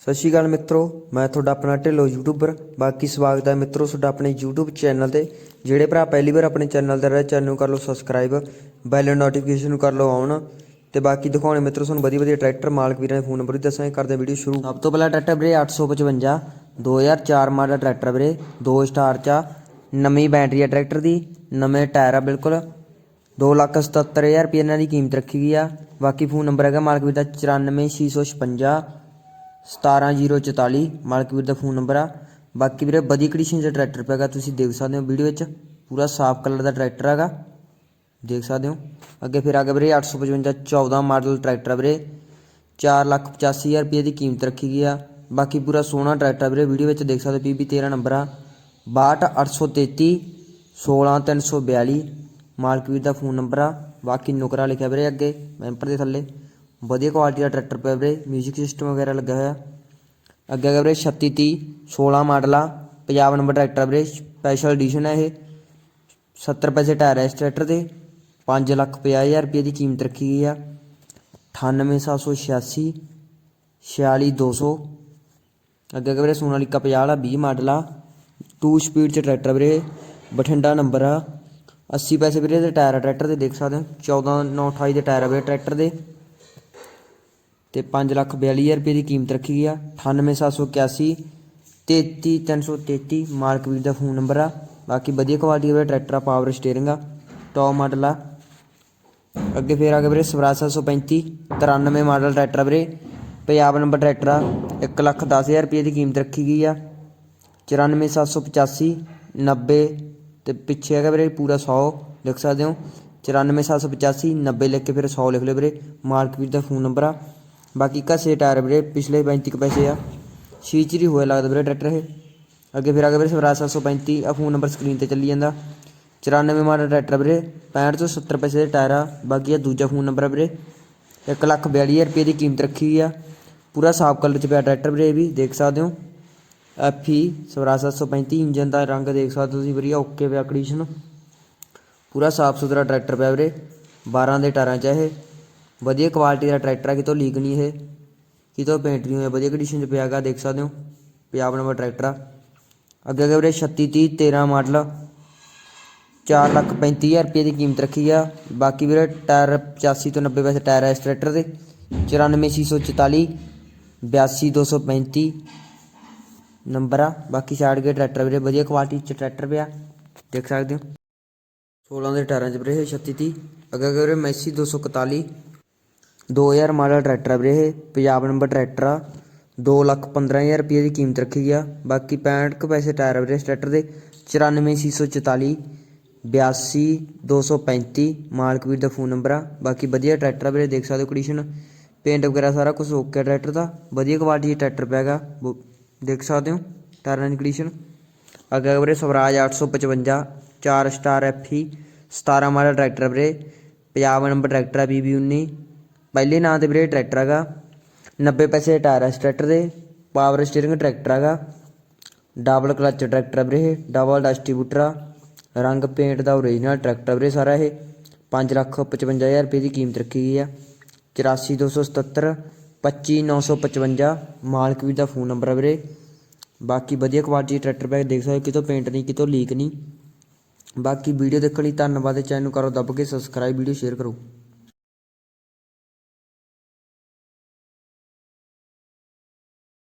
ਸਤਿ ਸ਼੍ਰੀ ਅਕਾਲ ਮਿੱਤਰੋ, ਮੈਂ ਤੁਹਾਡਾ ਆਪਣਾ ਢਿੱਲੋਂ ਯੂਟਿਊਬਰ ਬਾਕੀ ਸਵਾਗਤ ਹੈ ਮਿੱਤਰੋ ਤੁਹਾਡਾ ਆਪਣੇ YouTube ਚੈਨਲ ਤੇ। ਜਿਹੜੇ ਭਰਾ ਪਹਿਲੀ ਵਾਰ ਆਪਣੇ ਚੈਨਲ ਤੇ ਰਹੇ, ਚੈਨਲ ਨੂੰ ਕਰ ਲਓ ਸਬਸਕ੍ਰਾਈਬ ਬੈਲ ਨੋਟੀਫਿਕੇਸ਼ਨ ਨੂੰ ਕਰ ਲਓ ਆਨ ਤੇ ਬਾਕੀ ਦਿਖਾਉਣੇ ਮਿੱਤਰੋ, ਤੁਹਾਨੂੰ ਵਧੀਆ ਵਧੀਆ ਟਰੈਕਟਰ ਮਾਲਕ ਵੀਰਾਂ ਦੇ ਫੋਨ ਨੰਬਰ ਵੀ ਦੱਸਾਂਗੇ, ਕਰਦੇ ਵੀਡੀਓ ਸ਼ੁਰੂ। ਸਭ ਤੋਂ ਪਹਿਲਾਂ ਟਰੈਕਟਰ ਵੀਰੇ 855 2004 ਮਾਡਲ ਟਰੈਕਟਰ ਵੀਰੇ 2 ਸਟਾਰ ਚ ਆ। ਨਵੀਂ ਬੈਟਰੀ ਆ ਟਰੈਕਟਰ ਦੀ, ਨਵੇਂ ਟਾਇਰ ਆ ਬਿਲਕੁਲ। 277000 ਰੁਪਏ ਇਹਨਾਂ ਦੀ ਕੀਮਤ ਰੱਖੀ ਗਈ ਆ। ਬਾਕੀ ਫੋਨ ਨੰਬਰ ਹੈਗਾ ਮਾਲਕ ਵੀਰ ਦਾ 94656 17044 ਮਾਲਕ ਵੀਰ ਦਾ ਫੋਨ ਨੰਬਰ ਆ। ਬਾਕੀ ਵੀਰੇ ਵਧੀਆ ਕੰਡੀਸ਼ਨ 'ਚ ਟਰੈਕਟਰ ਪੈਗਾ ਤੁਸੀਂ ਦੇਖ ਸਕਦੇ ਹੋ ਵੀਡੀਓ ਵਿੱਚ। ਪੂਰਾ ਸਾਫ਼ ਕਲਰ ਦਾ ਟਰੈਕਟਰ ਹੈਗਾ। ਦੇਖ ਸਕਦੇ ਹੋ। ਅੱਗੇ ਫਿਰ ਆ ਗਿਆ ਵੀਰੇ 855 14 ਮਾਡਲ ਟਰੈਕਟਰ ਆ ਵੀਰੇ। 485000 ਰੁਪਏ ਦੀ ਕੀਮਤ ਰੱਖੀ ਗਈ ਆ। ਬਾਕੀ ਪੂਰਾ ਸੋਹਣਾ ਟਰੈਕਟਰ ਵੀਰੇ ਵੀਡੀਓ ਵਿੱਚ ਦੇਖ ਸਕਦੇ ਪੀਬੀ 13 ਨੰਬਰ ਆ। 62833 16342 ਮਾਲਕ ਵੀਰ ਦਾ ਫੋਨ ਨੰਬਰ ਆ। ਬਾਕੀ ਨੁਕਰਾ ਲਿਖਿਆ ਵੀਰੇ ਅੱਗੇ ਮੈਂਪਰ ਦੇ ਥੱਲੇ। ਵਧੀਆ ਕੁਆਲਿਟੀ ਦਾ ਟਰੈਕਟਰ ਪਿਆ ਵੀਰੇ 뮤직 ਸਿਸਟਮ ਵਗੈਰਾ ਲੱਗਾ ਹੋਇਆ। ਅੱਗੇ ਆ ਗਿਆ ਵੀਰੇ 3630 16 ਮਾਡਲ ਆ ਪੰਜਾਬ ਨੰਬਰ ਟਰੈਕਟਰ ਆ ਵੀਰੇ ਸਪੈਸ਼ਲ ਐਡੀਸ਼ਨ ਹੈ ਇਹ। 70 ਪੈਸੇ ਟਾਇਰ ਹੈ ਇਸ ਟਰੈਕਟਰ ਦੇ 5 ਲੱਖ 50000 ਰੁਪਏ ਦੀ ਕੀਮਤ ਰੱਖੀ ਗਈ ਆ। 98786 46200 ਅੱਗੇ ਅੱਗੇ ਵੀਰੇ ਸੋਨਾਲੀਕਾ 50 ਵਾਲਾ 20 ਮਾਡਲ ਆ। 2 ਸਪੀਡ ਚ ਟਰੈਕਟਰ ਵੀਰੇ, ਬਠਿੰਡਾ ਨੰਬਰ ਆ। 80 ਪੈਸੇ ਵੀਰੇ ਦੇ ਟਾਇਰ ਆ ਟਰੈਕਟਰ ਦੇ ਦੇਖ ਸਕਦੇ ਹੋ। 14 9 28 ਦੇ ਟਾਇਰ ਆ ਵੀਰੇ ਟਰੈਕਟਰ ਦੇ। ਤੇ 5 ਲੱਖ 42000 ਰੁਪਏ ਦੀ ਕੀਮਤ ਰੱਖੀ ਗਈ ਆ। 98781 33333 ਮਾਲਕ ਵੀਰ ਦਾ ਫੋਨ ਨੰਬਰ ਆ। ਬਾਕੀ ਵਧੀਆ ਕੁਆਲਿਟੀ ਦਾ ਟਰੈਕਟਰ ਆ ਪਾਵਰ ਸਟੀਅਰਿੰਗ ਆ। ਟੌਪ ਮਾਡਲ ਆ। ਅੱਗੇ ਫੇਰ ਆ ਗਿਆ ਵੀਰੇ ਸਵਰਾਜ 735 93 ਮਾਡਲ ਟਰੈਕਟਰ ਆ ਵੀਰੇ। ਪੰਜਾਬ ਨੰਬਰ ਟਰੈਕਟਰ ਆ 1 ਲੱਖ 10000 ਰੁਪਏ ਦੀ ਕੀਮਤ ਰੱਖੀ ਗਈ ਆ। 94785 90 ਤੇ ਪਿੱਛੇ ਹੈਗਾ ਵੀਰੇ ਪੂਰਾ 100 ਲਿਖ ਸਕਦੇ ਹੋ। 94785 90 ਲਿਖ ਕੇ ਫਿਰ 100 ਲਿਖ ਲਓ ਵੀਰੇ। ਮਾਰਕੀਟ ਦਾ ਫੋਨ ਨੰਬਰ ਆ। ਬਾਕੀ ਘਸੇ ਟਾਇਰ ਵੀਰੇ, ਪਿਛਲੇ 35 ਕੁ ਪੈਸੇ ਆ। ਸ਼ੀਚਰੀ ਹੋਇਆ ਲੱਗਦਾ ਵੀਰੇ ਟਰੈਕਟਰ ਇਹ। ਅੱਗੇ ਫਿਰ ਆ ਗਿਆ ਵੀਰੇ ਸਵਰਾਜ 735 ਆ ਫੋਨ ਨੰਬਰ ਸਕਰੀਨ ਤੇ ਚੱਲੀ ਜਾਂਦਾ। 94 ਮਾਡਲ ਟਰੈਕਟਰ ਵੀਰੇ 65 ਤੋਂ 70 ਪੈਸੇ ਦੇ ਟਾਇਰ ਆ। ਬਾਕੀ ਆ ਦੂਜਾ ਫੋਨ ਨੰਬਰ ਆ ਵੀਰੇ 1 ਲੱਖ 42000 ਰੁਪਏ ਦੀ ਕੀਮਤ ਰੱਖੀ ਆ। ਪੂਰਾ ਸਾਫ਼ ਕਲਰ ਚ ਪਿਆ ਟਰੈਕਟਰ ਵੀਰੇ ਵੀ, ਦੇਖ ਸਕਦੇ ਹੋ। ਐਫੀ ਸਵਰਾਜ 735 ਇੰਜਨ ਦਾ ਰੰਗ ਦੇਖ ਸਕਦੇ ਹੋ ਤੁਸੀਂ ਵਧੀਆ ਓਕੇ ਪਿਆ ਕੰਡੀਸ਼ਨ ਪੂਰਾ ਸਾਫ਼ ਸੁਥਰਾ ਟਰੈਕਟਰ ਪਿਆ ਵੀਰੇ। 12 ਦੇ ਟਾਇਰਾਂ ਚ ਇਹ। ਵਧੀਆ ਕੁਆਲਿਟੀ ਦਾ ਟਰੈਕਟਰ ਆ, ਕਿਤੋਂ ਲੀਕ ਨਹੀਂ ਇਹ, ਕਿਤੋਂ ਪੇਂਟ ਨਹੀਂ ਹੋਇਆ, ਵਧੀਆ ਕੰਡੀਸ਼ਨ 'ਚ ਪਿਆ ਪਿਆਗਾ ਦੇਖ ਸਕਦੇ ਹੋ ਪੰਜਾਬ ਨੰਬਰ ਟਰੈਕਟਰ ਆ। ਅੱਗੇ ਅੱਗੇ ਵੀਰੇ 36 30 13 ਮਾਡਲ 4 ਲੱਖ 35000 ਰੁਪਏ ਦੀ ਕੀਮਤ ਰੱਖੀ ਆ। ਬਾਕੀ ਵੀਰੇ ਟਾਇਰ 85 ਤੋਂ 90 ਪੈਸੇ ਟਾਇਰ ਆ ਇਸ ਟਰੈਕਟਰ ਦੇ 94644 82235 ਨੰਬਰ ਆ। ਬਾਕੀ ਸਾਈਡ ਗੇ ਟਰੈਕਟਰ ਵੀਰੇ, ਵਧੀਆ ਕੁਆਲਿਟੀ ਚ ਟਰੈਕਟਰ ਪਿਆ, ਦੇਖ ਸਕਦੇ ਹੋ। 16 ਦੇ ਟਾਇਰਾਂ ਚ ਵੀਰੇ ਇਹ 36 30 ਅੱਗੇ ਅੱਗੇ ਵੀਰੇ ਮੈਸੀ 241 ਦੋ ਹਜ਼ਾਰ ਮਾਡਲ ਟਰੈਕਟਰ ਆ ਵੀਰੇ ਇਹ ਪੰਜਾਬ ਨੰਬਰ ਟਰੈਕਟਰ ਆ। ਦੋ ਲੱਖ 15000 ਰੁਪਏ ਦੀ ਕੀਮਤ ਰੱਖੀ ਗਿਆ ਬਾਕੀ 65 ਕੁ ਪੈਸੇ ਟਾਇਰ ਆ ਵੀਰੇ ਇਸ ਟਰੈਕਟਰ ਦੇ। 94644 82235 ਮਾਲਕ ਵੀਰ ਦਾ ਫੋਨ ਨੰਬਰ ਆ। ਬਾਕੀ ਵਧੀਆ ਟਰੈਕਟਰ ਆ ਵੀਰੇ, ਦੇਖ ਸਕਦੇ ਹੋ ਕੰਡੀਸ਼ਨ ਪੇਂਟ ਵਗੈਰਾ ਸਾਰਾ ਕੁਝ ਓਕੇ ਟਰੈਕਟਰ ਦਾ। ਵਧੀਆ ਕੁਆਲਿਟੀ ਦਾ ਟਰੈਕਟਰ ਪੈਗਾ ਦੇਖ ਸਕਦੇ ਹੋ ਟਾਇਰਾਂ ਦੀ ਕੰਡੀਸ਼ਨ ਅੱਗੇ ਵੀਰੇ Swaraj 855 4 star FE 17 model tractor ਆ ਵੀਰੇ। ਪੰਜਾਬ ਨੰਬਰ ਟਰੈਕਟਰ ਆ BB 19 ਪਹਿਲੇ ਨਾਂ ਤੇ ਵੀਰੇ ਟਰੈਕਟਰ ਹੈਗਾ। 90 ਪੈਸੇ ਟਾਇਰ ਹੈ ਟਰੈਕਟਰ ਦੇ ਪਾਵਰ ਸਟੀਅਰਿੰਗ ਟਰੈਕਟਰ ਹੈਗਾ। ਡਬਲ ਕਲਚ ਟਰੈਕਟਰ ਆ ਵੀਰੇ ਡਬਲ ਡਿਸਟ੍ਰੀਬਿਊਟਰ ਆ। ਰੰਗ ਪੇਂਟ ਦਾ ਓਰੀਜਨਲ ਟਰੈਕਟਰ ਵੀਰੇ ਸਾਰਾ ਇਹ। 5 ਲੱਖ 55000 ਰੁਪਏ ਦੀ ਕੀਮਤ ਰੱਖੀ ਗਈ ਆ। 84277 25955 ਮਾਲਕ ਵੀਰ ਦਾ ਫੋਨ ਨੰਬਰ ਆ ਵੀਰੇ। ਬਾਕੀ ਵਧੀਆ ਕੁਆਲਿਟੀ ਦੇ ਟਰੈਕਟਰ ਬੈਗ ਦੇਖ ਸਕਦੇ ਹੋ, ਕਿਤੋਂ ਪੇਂਟ ਨਹੀਂ, ਕਿਤੋਂ ਲੀਕ ਨਹੀਂ। ਬਾਕੀ ਵੀਡੀਓ ਦੇਖਣ ਲਈ ਧੰਨਵਾਦ ਚੈਨਲ ਨੂੰ ਕਰੋ, ਦੱਬ ਕੇ ਸਬਸਕ੍ਰਾਈਬ ਵੀਡੀਓ ਸ਼ੇਅਰ ਕਰੋ।